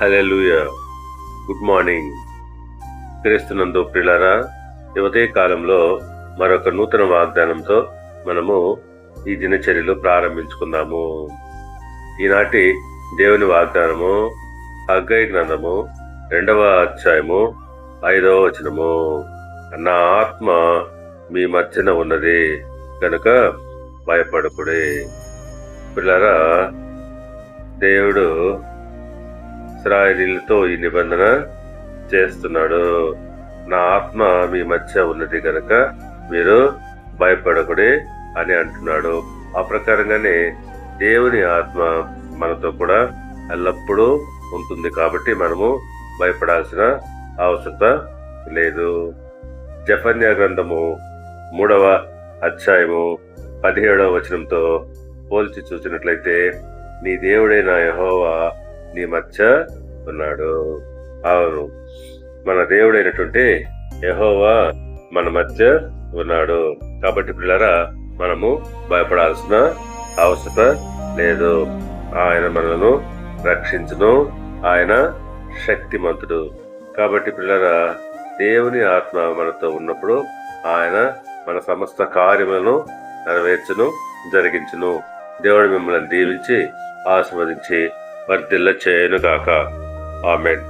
Hallelujah good morning క్రీస్తునందు ప్రిలారా యువతే కాలంలో మరొక నూతన వాగ్దానంతో మనము ఈ దినచర్యలు ప్రారంభించుకుందాము. ఈనాటి దేవుని వాగ్దానము హగ్గై గ్రంథము రెండవ అధ్యాయము ఐదవ వచనము. నా ఆత్మ మీ మధ్యన ఉన్నది కనుక భయపడకుడే. పిల్లరా దేవుడు ఇస్రాయేలీలతో ఈ నిబంధన చేస్తున్నాడు. నా ఆత్మ మీ మధ్య ఉన్నది కనుక మీరు భయపడకుడే అని అంటున్నాడు. ఆ ప్రకారంగానే దేవుని ఆత్మ మనతో కూడా ఎల్లప్పుడూ ఉంటుంది కాబట్టి మనము భయపడాల్సిన అవసరత లేదు. జఫన్యా గ్రంథము మూడవ అధ్యాయము పదిహేడవ వచనంతో పోల్చి చూసినట్లయితే నీ దేవుడైన యహోవా నీ మధ్య ఉన్నాడు. అవును. మన దేవుడైనటువంటి యహోవా మన మధ్య ఉన్నాడు. కాబట్టి పిల్లరా మనము భయపడాల్సిన అవసరత లేదు. ఆయన మనలను రక్షించును. ఆయన శక్తిమంతుడు. కాబట్టి పిల్లరా దేవుని ఆత్మ మనతో ఉన్నప్పుడు ఆయన మన సమస్త కార్యములను నెరవేర్చును జరిగించును. దేవుడు మిమ్మల్ని దీవించి ఆస్వాదించి వర్ధిల్ల చేయను గాక ఆమెన్.